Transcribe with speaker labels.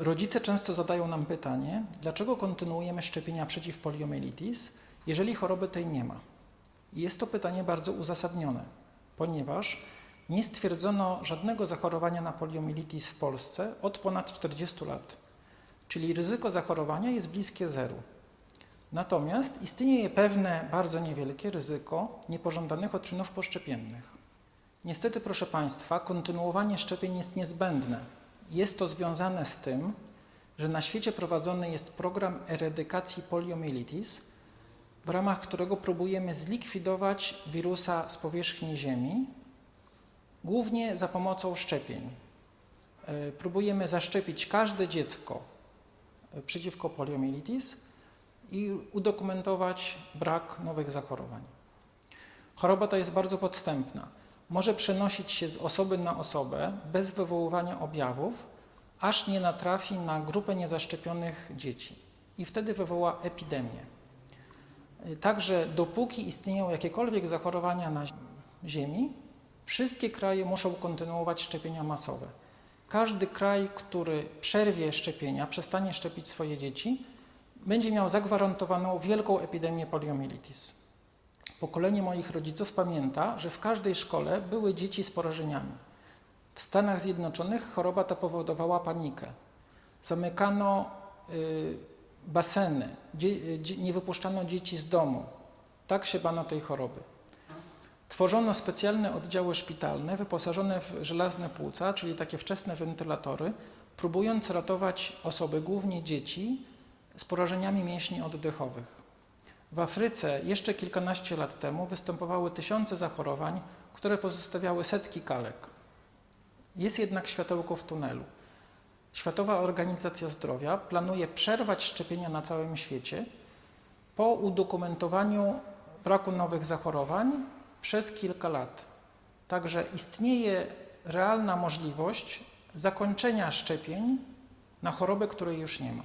Speaker 1: Rodzice często zadają nam pytanie, dlaczego kontynuujemy szczepienia przeciw poliomyelitis, jeżeli choroby tej nie ma. Jest to pytanie bardzo uzasadnione, ponieważ nie stwierdzono żadnego zachorowania na poliomyelitis w Polsce od ponad 40 lat, czyli ryzyko zachorowania jest bliskie zeru. Natomiast istnieje pewne bardzo niewielkie ryzyko niepożądanych odczynów poszczepiennych. Niestety, proszę Państwa, kontynuowanie szczepień jest niezbędne. Jest to związane z tym, że na świecie prowadzony jest program eradykacji poliomyelitis, w ramach którego próbujemy zlikwidować wirusa z powierzchni Ziemi, głównie za pomocą szczepień. E, Próbujemy zaszczepić każde dziecko e, przeciwko poliomyelitis i udokumentować brak nowych zachorowań. Choroba ta jest bardzo podstępna. Może przenosić się z osoby na osobę bez wywoływania objawów, aż nie natrafi na grupę niezaszczepionych dzieci i wtedy wywoła epidemię. Także dopóki istnieją jakiekolwiek zachorowania na Ziemi, wszystkie kraje muszą kontynuować szczepienia masowe. Każdy kraj, który przerwie szczepienia, przestanie szczepić swoje dzieci, będzie miał zagwarantowaną wielką epidemię poliomyelitis. Pokolenie moich rodziców pamięta, że w każdej szkole były dzieci z porażeniami. W Stanach Zjednoczonych choroba ta powodowała panikę. Zamykano y, baseny, dzie, dzie, nie wypuszczano dzieci z domu. Tak się bano tej choroby. Tworzono specjalne oddziały szpitalne wyposażone w żelazne płuca, czyli takie wczesne wentylatory, próbując ratować osoby, głównie dzieci, z porażeniami mięśni oddechowych. W Afryce jeszcze kilkanaście lat temu występowały tysiące zachorowań, które pozostawiały setki kalek. Jest jednak światełko w tunelu. Światowa Organizacja Zdrowia planuje przerwać szczepienia na całym świecie po udokumentowaniu braku nowych zachorowań przez kilka lat. Także istnieje realna możliwość zakończenia szczepień na chorobę, której już nie ma.